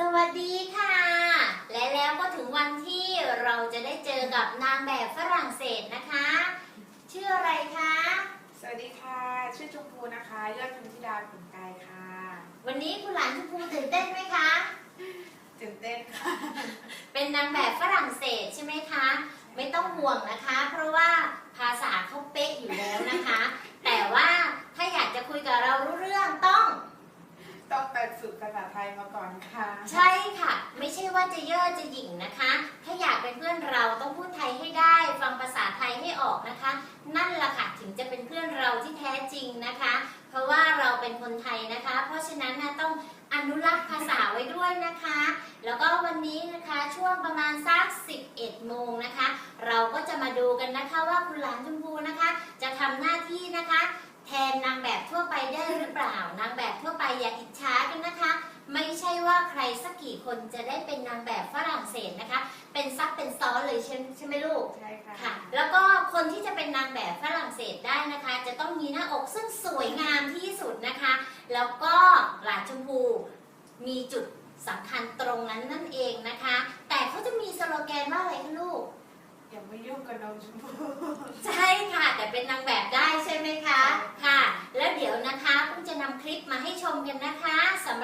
สวัสดีค่ะ และแล้วก็ถึงวันที่เราจะได้เจอกับนางแบบฝรั่งเศสนะคะ ชื่ออะไรคะ สวัสดีค่ะ ชื่อชมพูนะคะ ยอดพิมธิดาขุนไกรค่ะ วันนี้คุณหลานชมพูตื่นเต้นไหมคะ ตื่นเต้นค่ะ เป็นนางแบบฝรั่งเศสใช่ไหมคะ ไม่ต้องห่วงนะคะ เพราะว่าภาษาเขาเป๊ะอยู่แล้วนะคะ แต่ว่าถ้าอยากจะคุยกับเรารู้เรื่องต้อง ดฝึกภาษาไทยมาก่อนค่ะ ใช่ค่ะ ไม่ใช่ว่าจะเย่อจะหยิ่งนะคะ ถ้าอยากเป็นเพื่อนเราต้องพูดไทยให้ได้ ฟังภาษาไทยให้ออกนะคะ นั่นละค่ะถึงจะเป็นเพื่อนเราที่แท้จริงนะคะ เพราะว่าเราเป็นคนไทยนะคะ เพราะฉะนั้นนะต้องอนุรักษ์ภาษาไว้ด้วยนะคะ แล้วก็วันนี้นะคะช่วงประมาณสัก 11 โมงนะคะ เราก็จะมาดูกันนะคะว่าคุณหลานชมพูนะคะ จะทำหน้าที่นะคะ แทนนางแบบทั่วไปได้หรือเปล่านางแบบทั่วไปอย่าอิจฉากันนะคะ ไม่ใช่ว่าใค รสักกี่คนจะได้เป็นนางแบบฝรั่งเศสนะคะ เป็นซับเป็นซ้อนเลยใช่ใช่ไหมลูก ใช่ค่ะค่ะ แล้วก็คนที่จะเป็นนางแบบฝรั่งเศสได้นะคะ จะต้องมีหน้าอกซึ่งสวยงามที่สุดนะคะ แล้วก็หลานชมพูมีจุดสำคัญตรงนั้นนั่นเองนะคะ แต่เขาจะมีสโลแกนว่าอะไรคะลูก อย่ามายุ่งกับน้องชมพูใช่ค่ะ แต่เป็นนางแบบได้ใช่ไหมคะ ค่ะ แล้วเดี๋ยวนะคะเพิ่งจะนำคลิปมาให้ชมกันนะคะสำหรับ